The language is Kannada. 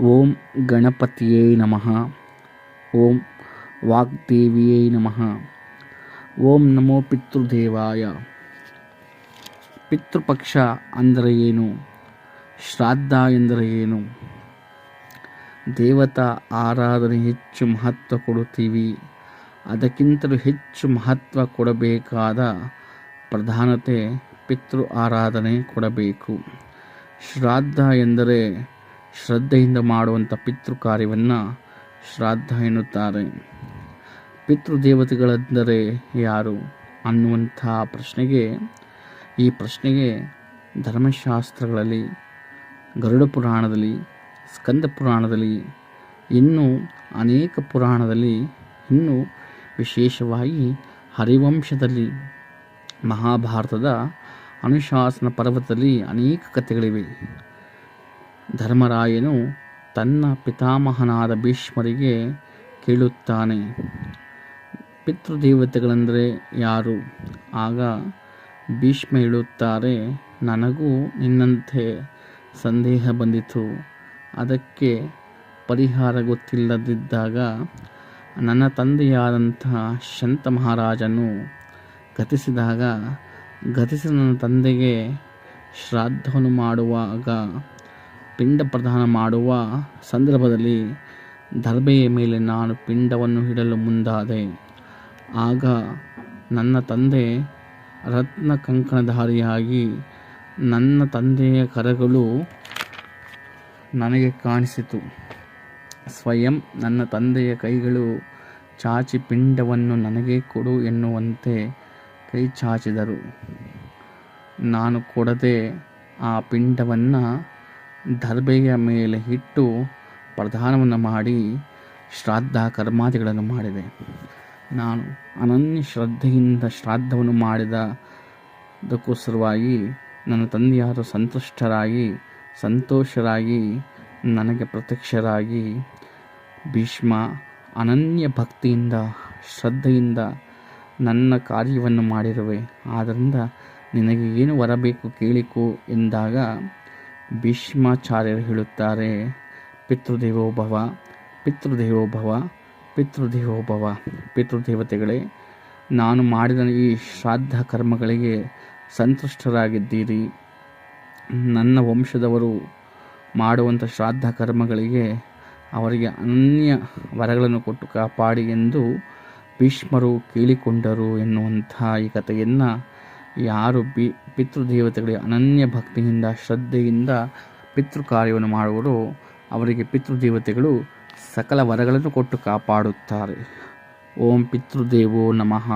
ಓಂ ಗಣಪತಿಯೇ ನಮಃ. ಓಂ ವಾಗ್ದೇವಿಯೇ ನಮಃ. ಓಂ ನಮೋ ಪಿತೃದೇವಾಯ. ಪಿತೃಪಕ್ಷ ಅಂದರೆ ಏನು? ಶ್ರಾದ್ದ ಎಂದರೆ ಏನು? ದೇವತಾ ಆರಾಧನೆ ಹೆಚ್ಚು ಮಹತ್ವ ಕೊಡುತ್ತೀವಿ. ಅದಕ್ಕಿಂತಲೂ ಹೆಚ್ಚು ಮಹತ್ವ ಕೊಡಬೇಕಾದ ಪ್ರಧಾನತೆ ಪಿತೃ ಆರಾಧನೆ ಕೊಡಬೇಕು. ಶ್ರಾದ್ದ ಎಂದರೆ ಶ್ರದ್ಧೆಯಿಂದ ಮಾಡುವಂಥ ಪಿತೃ ಕಾರ್ಯವನ್ನು ಶ್ರಾದ್ದ ಎನ್ನುತ್ತಾರೆ. ಪಿತೃದೇವತೆಗಳೆಂದರೆ ಯಾರು ಅನ್ನುವಂಥ ಪ್ರಶ್ನೆಗೆ, ಈ ಪ್ರಶ್ನೆಗೆ ಧರ್ಮಶಾಸ್ತ್ರಗಳಲ್ಲಿ, ಗರುಡ ಪುರಾಣದಲ್ಲಿ, ಸ್ಕಂದ ಪುರಾಣದಲ್ಲಿ, ಇನ್ನೂ ಅನೇಕ ಪುರಾಣದಲ್ಲಿ, ಇನ್ನೂ ವಿಶೇಷವಾಗಿ ಹರಿವಂಶದಲ್ಲಿ, ಮಹಾಭಾರತದ ಅನುಶಾಸನ ಪರ್ವತದಲ್ಲಿ ಅನೇಕ ಕಥೆಗಳಿವೆ. ಧರ್ಮರಾಯನು ತನ್ನ ಪಿತಾಮಹನಾದ ಭೀಷ್ಮರಿಗೆ ಕೇಳುತ್ತಾನೆ, ಪಿತೃದೇವತೆಗಳೆಂದರೆ ಯಾರು? ಆಗ ಭೀಷ್ಮ ಹೇಳುತ್ತಾರೆ, ನನಗೂ ನಿನ್ನಂತೆ ಸಂದೇಹ ಬಂದಿತು. ಅದಕ್ಕೆ ಪರಿಹಾರ ಗೊತ್ತಿಲ್ಲದಿದ್ದಾಗ ನನ್ನ ತಂದೆಯಾದಂತಹ ಶಂತ ಮಹಾರಾಜನು ಗತಿಸಿದಾಗ, ಗತಿಸಿದ ನನ್ನ ತಂದೆಗೆ ಶ್ರಾದ್ದವನ್ನು ಮಾಡುವಾಗ ಪಿಂಡ ಪ್ರದಾನ ಮಾಡುವ ಸಂದರ್ಭದಲ್ಲಿ ದರ್ಬೆಯ ಮೇಲೆ ನಾನು ಪಿಂಡವನ್ನು ಇಡಲು ಮುಂದಾದೆ. ಆಗ ನನ್ನ ತಂದೆ ರತ್ನ ಕಂಕಣಧಾರಿಯಾಗಿ ನನ್ನ ತಂದೆಯ ಕರಗಳು ನನಗೆ ಕಾಣಿಸಿತು. ಸ್ವಯಂ ನನ್ನ ತಂದೆಯ ಕೈಗಳು ಚಾಚಿ ಪಿಂಡವನ್ನು ನನಗೆ ಕೊಡು ಎನ್ನುವಂತೆ ಕೈ ಚಾಚಿದರು. ನಾನು ಕೊಡದೆ ಆ ಪಿಂಡವನ್ನು ದರ್ಬೆಯ ಮೇಲೆ ಇಟ್ಟು ಪ್ರಧಾನವನ್ನು ಮಾಡಿ ಶ್ರಾದ್ದ ಕರ್ಮಾದಿಗಳನ್ನು ಮಾಡಿದೆ. ನಾನು ಅನನ್ಯ ಶ್ರದ್ಧೆಯಿಂದ ಶ್ರಾದ್ದವನ್ನು ಮಾಡಿದಕ್ಕೋಸ್ಕರವಾಗಿ ನನ್ನ ತಂದೆಯಾದ ಸಂತುಷ್ಟರಾಗಿ, ಸಂತೋಷರಾಗಿ, ನನಗೆ ಪ್ರತ್ಯಕ್ಷರಾಗಿ ಭೀಷ್ಮ ಅನನ್ಯ ಭಕ್ತಿಯಿಂದ, ಶ್ರದ್ಧೆಯಿಂದ ನನ್ನ ಕಾರ್ಯವನ್ನು ಮಾಡಿರುವೆ. ಆದ್ದರಿಂದ ನಿನಗೆ ಏನು ಬರಬೇಕು ಕೇಳಿಕೋ ಎಂದಾಗ ಭೀಷ್ಮಾಚಾರ್ಯರು ಹೇಳುತ್ತಾರೆ, ಪಿತೃದೇವೋಭವ ಪಿತೃದೇವೋಭವ ಪಿತೃದೇವೋಭವ, ಪಿತೃದೇವತೆಗಳೇ, ನಾನು ಮಾಡಿದ ಈ ಶ್ರಾದ್ದ ಕರ್ಮಗಳಿಗೆ ಸಂತುಷ್ಟರಾಗಿದ್ದೀರಿ. ನನ್ನ ವಂಶದವರು ಮಾಡುವಂಥ ಶ್ರಾದ್ದ ಕರ್ಮಗಳಿಗೆ ಅವರಿಗೆ ಅನನ್ಯ ವರಗಳನ್ನು ಕೊಟ್ಟು ಕಾಪಾಡಿ ಎಂದು ಭೀಷ್ಮರು ಕೇಳಿಕೊಂಡರು ಎನ್ನುವಂಥ ಈ ಕಥೆಯನ್ನು ಯಾರು ಬಿ ಪಿತೃದೇವತೆಗಳಿಗೆ ಅನನ್ಯ ಭಕ್ತಿಯಿಂದ, ಶ್ರದ್ಧೆಯಿಂದ ಪಿತೃ ಕಾರ್ಯವನ್ನು ಮಾಡುವರು ಅವರಿಗೆ ಪಿತೃದೇವತೆಗಳು ಸಕಲ ವರಗಳನ್ನು ಕೊಟ್ಟು ಕಾಪಾಡುತ್ತಾರೆ. ಓಂ ಪಿತೃದೇವೋ ನಮಃ.